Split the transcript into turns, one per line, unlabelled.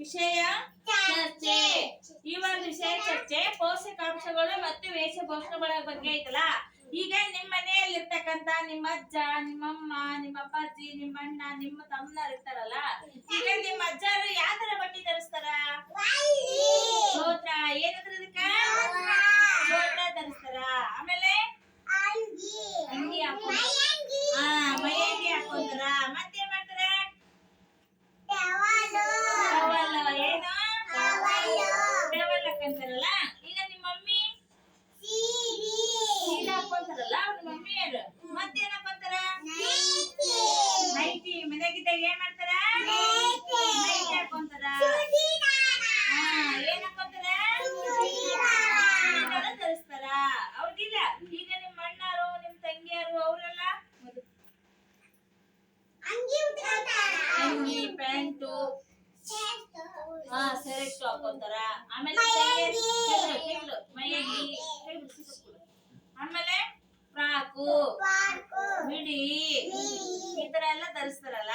ವಿಷಯ ಚರ್ಚೆ. ಈ ಒಂದು ವಿಷಯ ಚರ್ಚೆ ಪೋಷಕಾಂಶಗಳು ಮತ್ತು ವೇಷಭೂಷಣಗಳ ಬಗ್ಗೆ ಐತಲ್ಲ? ಈಗ ನಿಮ್ಮ ಮನೆಯಲ್ಲಿ ಇರ್ತಕ್ಕಂತ ನಿಮ್ಮ ಅಜ್ಜ ನಿಮ್ಮಮ್ಮ ನಿಮ್ಮ ಅಪ್ಪಾಜಿ ನಿಮ್ಮ ಅಣ್ಣ ನಿಮ್ಮ ತಮ್ಮನವ್ರು ಇರ್ತಾರಲ್ಲ? ಈಗ ನಿಮ್ಮ ಅಜ್ಜರು ಯಾವ ತರ ಬಟ್ಟೆ ಧರಿಸ್ತಾರ? ಚೋತ್ರ. ಏನಂದ್ರ ಇದಕ್ಕ? ಮನೆಯಾಗಿದ್ದಾಗ ಏನ್ ಮಾಡ್ತಾರ? ಹಾಕೊಂತಾರ? ಏನ್ ಹಾಕೊಂತಾರ? ಧರಿಸ್ತಾರ ಹೌದಿಲ್ಲ ಈಗ ನಿಮ್ಮ ಅಣ್ಣಾರು ನಿಮ್ ತಂಗಿಯಾರು ಅವರೆಲ್ಲ? ಅಂಗಿ ಪ್ಯಾಂಟು. ಹಾ ಸೆರೆಕ್ಟ್ ಹಾಕೊಂತಾರ? ಆಮೇಲೆ ಮೈಯಂಗಿ. ಆಮೇಲೆ ಫ್ರಾಕು. ತರ ಎಲ್ಲ ಧರಿಸ್ತಾರಲ್ಲ